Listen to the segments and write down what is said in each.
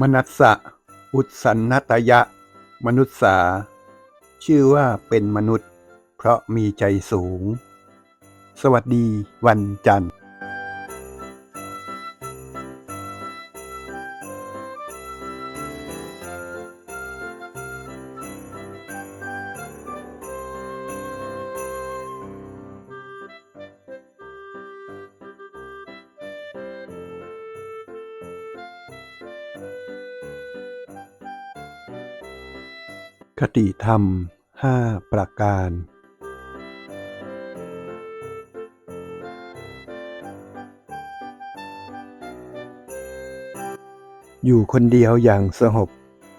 มนัสสะ อุสสันนตยะ มนุษสา ชื่อว่าเป็นมนุษย์ เพราะมีใจสูง สวัสดีวันจันทร์ คติธรรมห้าประการ อยู่คนเดียวอย่างสงบ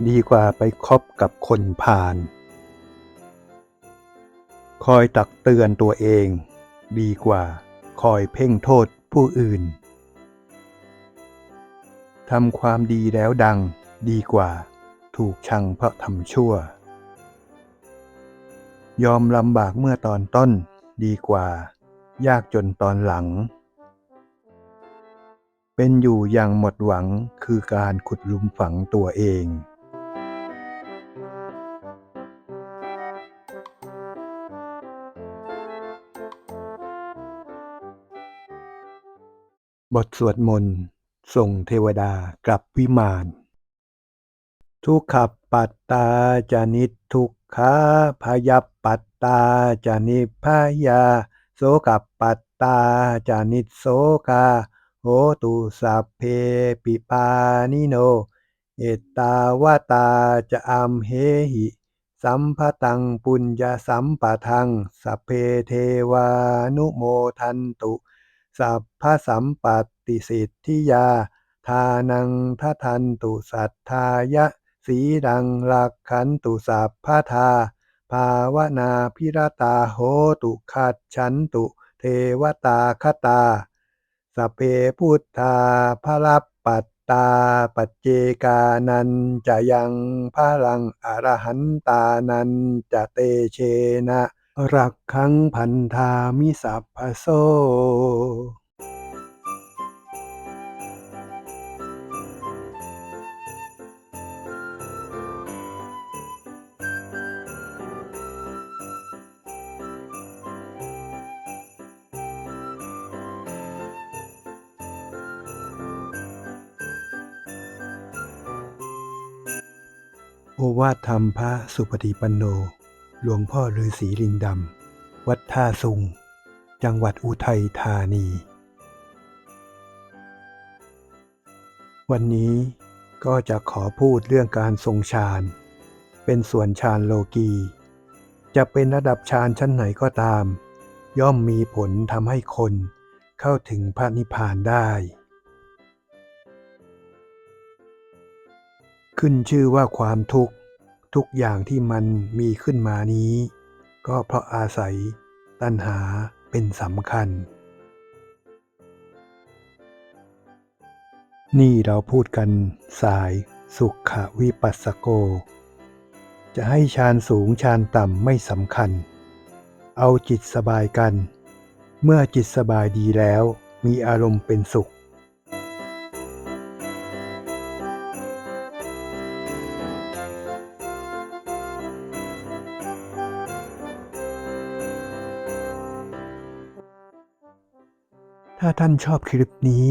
ดีกว่าไปคบกับคนพาล คอยตักเตือนตัวเอง ดีกว่าคอยเพ่งโทษผู้อื่น ทำความดีแล้วดังดีกว่าถูกชังเพราะทำชั่ว ยอมลำบากเมื่อตอนต้นดีกว่า ยากจนตอนหลัง เป็นอยู่อย่างหมดหวังคือการขุดลุมฝังตัวเอง บทสวดมนต์ส่งเทวดากลับวิมาน ทุกขปัตตาจานิทุก ขาพยัปปัตตาจานิพยาโสกับปัตตาจานิโสกาโหตุสัพเพปิปานิโน เอตาวตาจะอัมเหหิ สัมภตังปุญญสัมปทังสัพเพเทวานุโมทันตุ สัพพสัมปติสิทธิยา ทานังทัทันตุสัทธายะ สีดังหลักขันตุสัพพทา ภาวนาพิรตาโหตุขัดฉันตุ เทวตาคตา สเพพุทธาพระปัตตาปัจเจกานันจะยังพลังอรหันตานันจะเตเชนะ รักขังพันธามิสัพพโซ โอวาทธรรมพระสุปฏิปันโน หลวงพ่อฤาษีลิงดำ วัดท่าสุง จังหวัดอุทัยธานี วันนี้ก็จะขอพูดเรื่องการทรงฌาน เป็นส่วนฌานโลกี จะเป็นระดับฌานชั้นไหนก็ตาม ย่อมมีผลทำให้คนเข้าถึงพระนิพพานได้ ขึ้นชื่อว่าความทุกข์ทุกอย่างที่มันมีขึ้นมานี้ ก็เพราะอาศัยตัณหาเป็นสำคัญ นี่เราพูดกันสายสุขวิปัสสโก จะให้ฌานสูงฌานต่ำไม่สำคัญ เอาจิตสบายกัน เมื่อจิตสบายดีแล้วมีอารมณ์เป็นสุข ถ้าท่านชอบคลิปนี้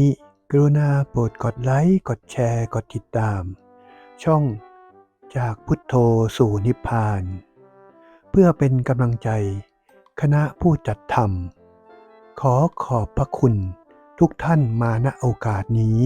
กรุณาโปรดกดไลค์ กดแชร์ กดติดตาม ช่องจากพุทโธสู่นิพพาน เพื่อเป็นกำลังใจ คณะผู้จัดทำขอขอบพระคุณทุกท่านมาณโอกาสนี้